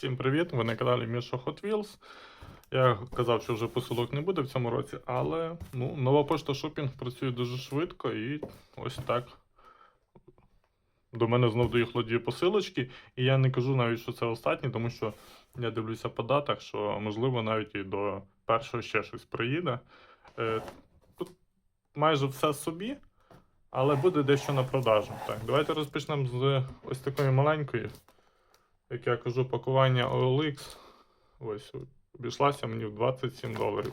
Всім привіт! Ви на каналі Міша Hot Wheels. Я казав, що вже посилок не буде в цьому році, але ну, нова пошта шопінг працює дуже швидко і ось так. До мене знов доїхало дві посилочки, і я не кажу навіть, що це останні, тому що я дивлюся по датах, що можливо навіть і до першого ще щось приїде. Е, тут майже все собі, але буде дещо на продажу. Так, давайте розпочнемо з ось такої маленької як я кажу, пакування OLX. Ось обійшлася мені в 27 доларів.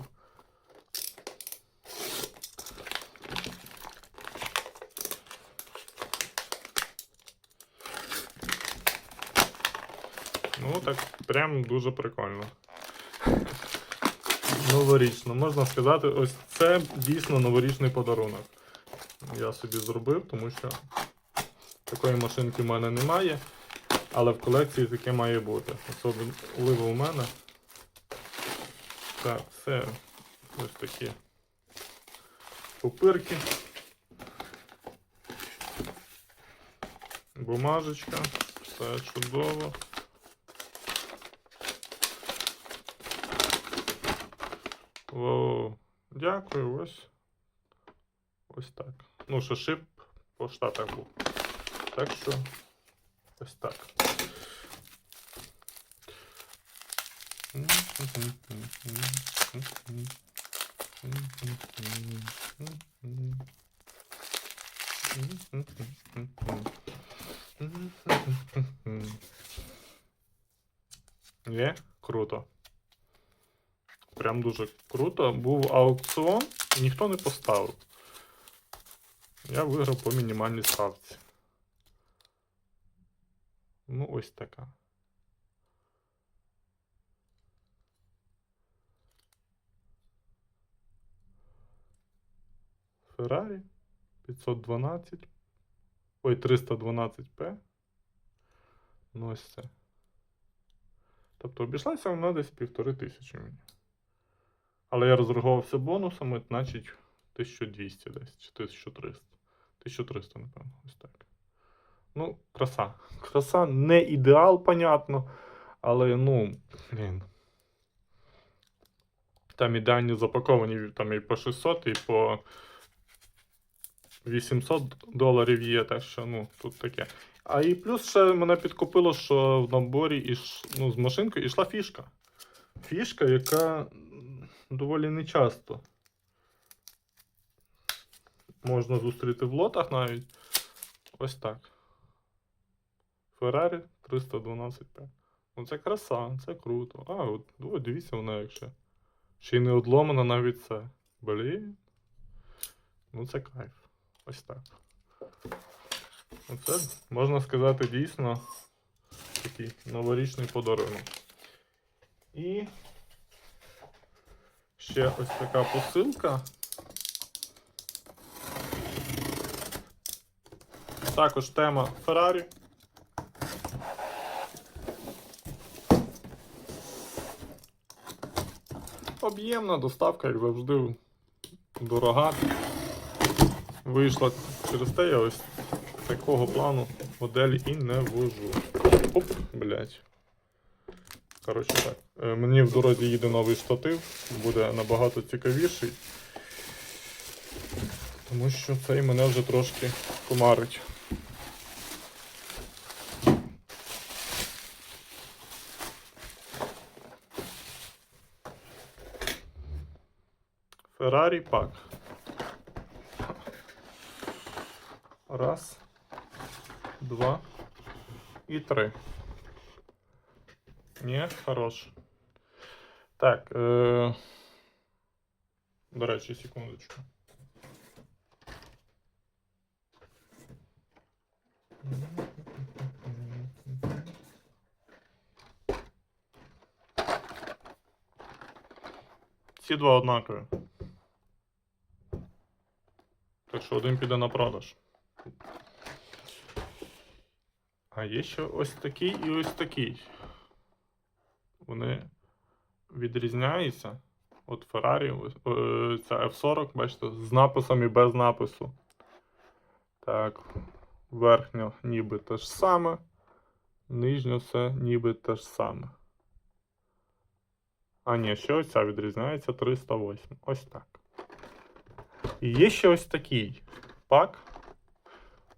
Ну, так, прям дуже прикольно. Новорічно, можна сказати, ось це дійсно новорічний подарунок. Я собі зробив, тому що такої машинки в мене немає. Але в колекції таке має бути. Особливо у мене. Так, це ось такі пупирки. Бумажечка. Все чудово. О, дякую, ось. Ось так. Ну, що шип по штатах був. Так що. Ось так. Є, круто. Прям дуже круто. Був аукціон, ніхто не поставив. Я виграв по мінімальній ставці. Ну, ось така. Феррарі 512. Ой, 312П. Ну, ось це. Тобто обійшлася вона десь півтори тисячі мені. Але я розраховувався бонусами, значить 1200 десь, чи 1300. 1300, напевно, ось так. Ну, краса. Краса не ідеал, понятно. Але, ну, блін. Там ідеальні запаковані там і по 600, і по 800 доларів є, так що, ну, тут таке. А і плюс ще мене підкупило, що в наборі іш, ну, з машинкою йшла фішка. Фішка, яка доволі нечасто можна зустріти в лотах навіть. Ось так. Феррарі 312П. Ну це краса, це круто. А, от, о, дивіться вона якщо. Ще й не одломана навіть це. Блін. Ну це кайф. Ось так. Оце, можна сказати, дійсно такий новорічний подарунок. І ще ось така посилка. Також тема Феррарі. Об'ємна доставка, як завжди, дорога. Вийшла через те, я ось такого плану моделі і не вожу. Оп, блядь. Коротше так. Е, Мені в дорозі їде новий штатив, буде набагато цікавіший. Тому що цей мене вже трошки комарить. Феррарі пак. Раз, два і три. Ні, хорош. Так. Е... До речі, секундочку. Ці два однакові. Так що один піде на продаж. А є ще ось такий і ось такий. Вони відрізняються. От Ferrari, е, ця F40, бачите, з написом і без напису. Так, верхня ніби те ж саме. Нижньо все ніби те ж саме. А, ні, ще ось ця відрізняється 308. Ось так. І є ще ось такий пак.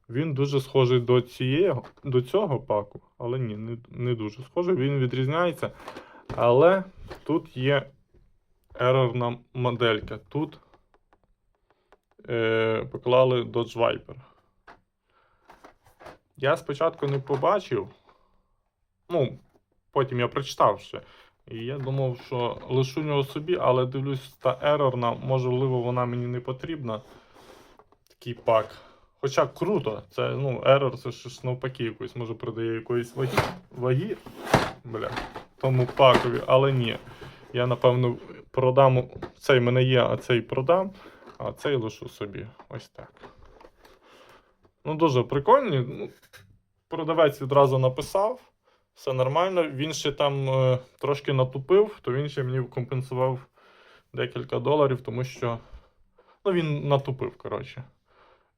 Він дуже схожий до цієї, до цього паку, але ні, не, не дуже схожий. Він відрізняється. Але тут є ерорна моделька. Тут е, поклали Dodge Viper. Я спочатку не побачив. Ну, потім я прочитав ще. І я думав, що лишу нього собі, але дивлюсь, та ерорна, можливо, вона мені не потрібна. Такий пак. Хоча круто, це ну, ерор, це ж навпаки якось, може придає якоїсь ваги, ваги бля, тому пакові, але ні. Я напевно продам. Цей мене є, а цей продам, а цей лишу собі. Ось так. Ну, дуже прикольні. Ну, продавець відразу написав. Все нормально. Він ще там е, трошки натупив, то він ще мені компенсував декілька доларів, тому що. Ну, він натупив, коротше.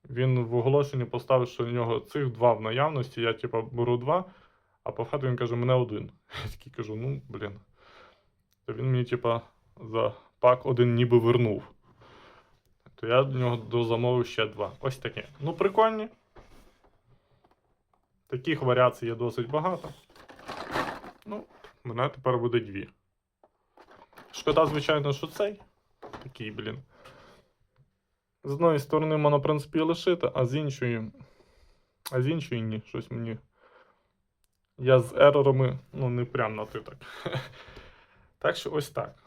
Він в оголошенні поставив, що в нього цих два в наявності. Я, типа, беру два, а по факту він каже, мене один. Я такий кажу, ну, блін. То він мені, типа, за пак один ніби вернув. То я до нього дозамовив ще два. Ось таке. Ну, прикольні. Таких варіацій є досить багато. Ну, мене тепер буде дві. Шкода, звичайно, що цей. Такий, блін. З одної сторони можна, в принципі, лишити, а з іншої. А з іншої ні, щось мені. Я з ерорами, ну, не прям на ти так. Так що ось так.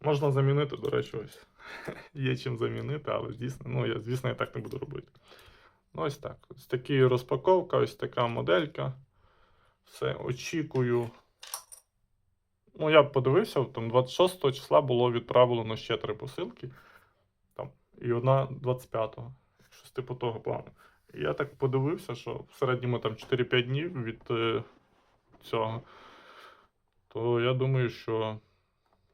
Можна замінити, до речі, ось. Є чим замінити, але дійсно, ну, я, звісно, я так не буду робити. Ну, ось так. Ось така розпаковка, ось така моделька. Все, очікую. Ну, я подивився, там 26 числа було відправлено ще три посилки. Там, і одна 25-го. Щось типу того плану. І я так подивився, що в середньому там 4-5 днів від е, цього. То я думаю, що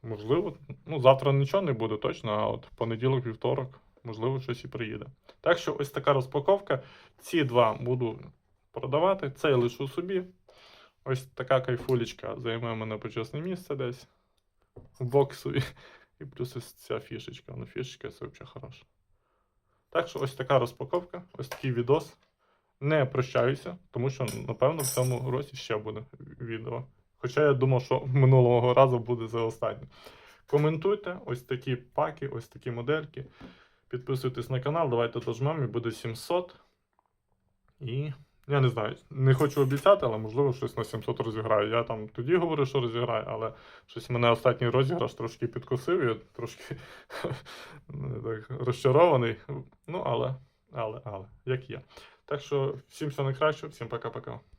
можливо, ну, завтра нічого не буде точно, а от понеділок, вівторок, можливо, щось і приїде. Так що ось така розпаковка. Ці два буду продавати, цей лишу собі. Ось така кайфулечка займе мене почесне місце десь в боксу. І, і плюс ось ця фішечка. Ну, фішечка це взагалі хороша. Так що ось така розпаковка, ось такий відос. Не прощаюся, тому що, напевно, в цьому році ще буде відео. Хоча я думав, що минулого разу буде за останнє. Коментуйте ось такі паки, ось такі модельки. Підписуйтесь на канал, давайте дожмемо, і буде 700. І я не знаю, не хочу обіцяти, але можливо щось на 700 розіграю. Я там тоді говорю, що розіграю, але щось мене останній розіграш трошки підкосив, я трошки так, розчарований. Ну, але, але, але, як є. Так що всім все найкраще, всім пока-пока.